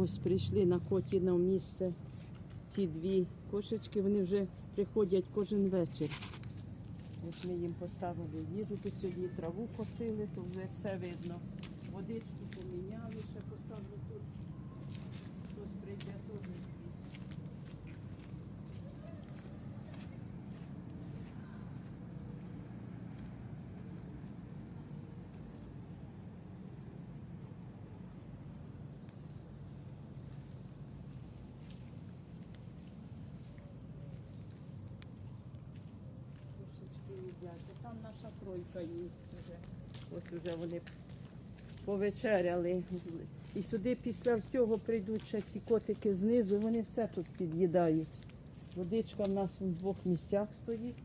Ось прийшли на котіне місце. Ці дві кошечки, вони вже приходять кожен вечір. Ось ми їм поставили їжу, тут сьогодні траву косили, то вже все видно. Кошечки Там наша тройка є вже. Ось вже вони повечеряли. І сюди після всього прийдуть ще ці котики знизу, вони все тут під'їдають. Водичка в нас в двох місцях стоїть.